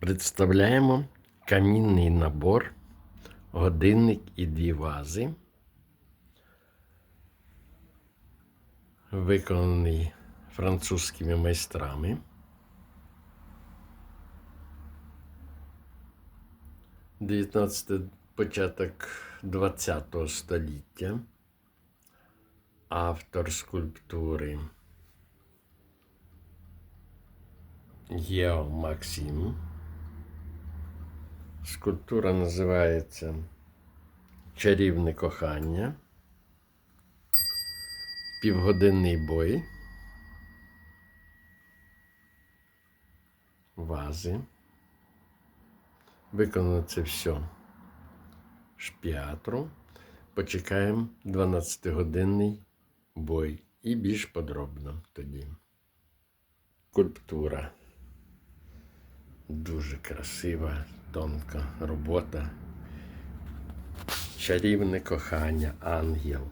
Представляємо камінний набор, годинник і дві вази. Виконаний французькими майстрами. Дев'ятнадцяте початок ХХ століття. Автор скульптури Єо Максим. Скульптура називається Чарівне кохання. Півгодинний бой. Вази. Виконано це все шпіатру. Почекаємо 12-годинний бой. І більш подробно тоді. Скульптура. Дуже красива, тонка робота. Чарівне кохання, ангел.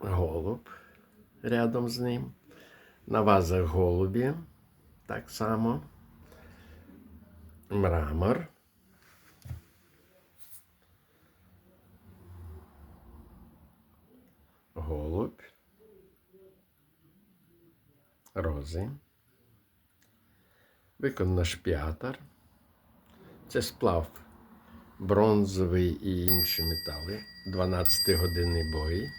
Голуб рядом з ним. На вазах голубі так само. Мрамор. Рози, виконано шпіатор. Це сплав бронзовий і інші метали. 12-годинний бой.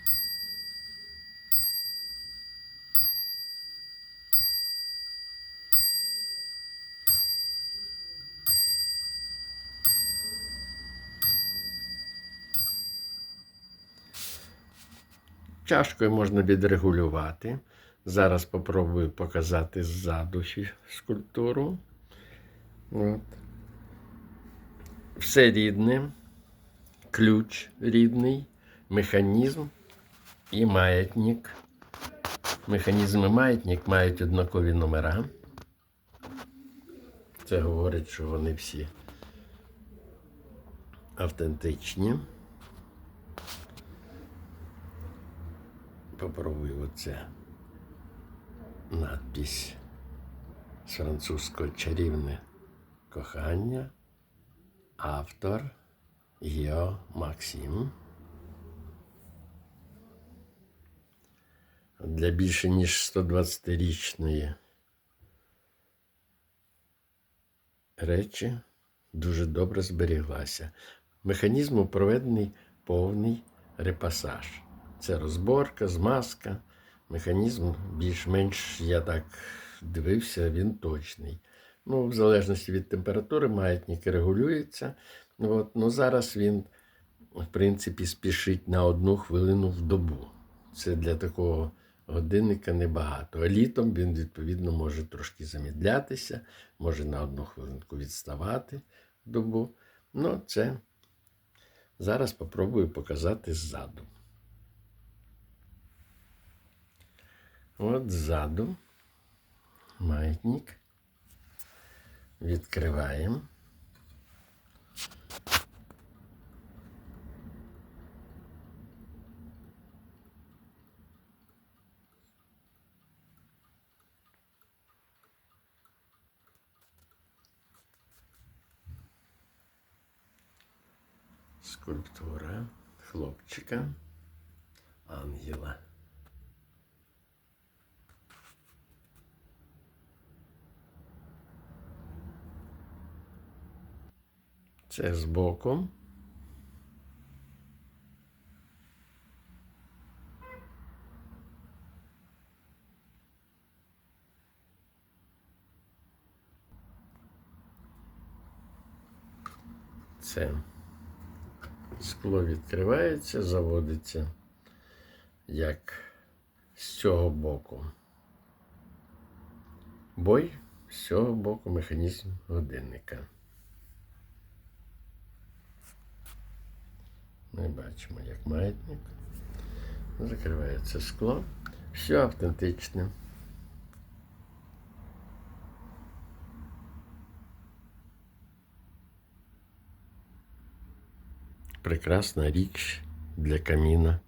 Чашкою можна відрегулювати. Зараз спробую показати ззаду скульптуру. От. Все рідне, ключ рідний, механізм і маятник. Механізм і маятник мають однакові номера. Це говорить, що вони всі автентичні. Попробую оце надпись з французького чарівне кохання. Автор Гео Максим. Для більше ніж 120-річної речі дуже добре зберіглася. Механізму проведений повний репасаж. Це розборка, змазка. Механізм більш-менш, я так дивився, він точний. Ну, в залежності від температури маятник регулюється. От. Ну, зараз він, в принципі, спішить на одну хвилину в добу. Це для такого годинника небагато. А літом він, відповідно, може трошки замідлятися, може на одну хвилинку відставати в добу. Ну, це зараз спробую показати ззаду. От ззаду маятник. Відкриваємо. Скульптура хлопчика, ангела. Це збоку. Це скло відкривається, заводиться як з цього боку. Бой з цього боку механізм годинника. Ми бачимо, як маятник. Закривається скло. Все автентичне. Прекрасна річ для каміна.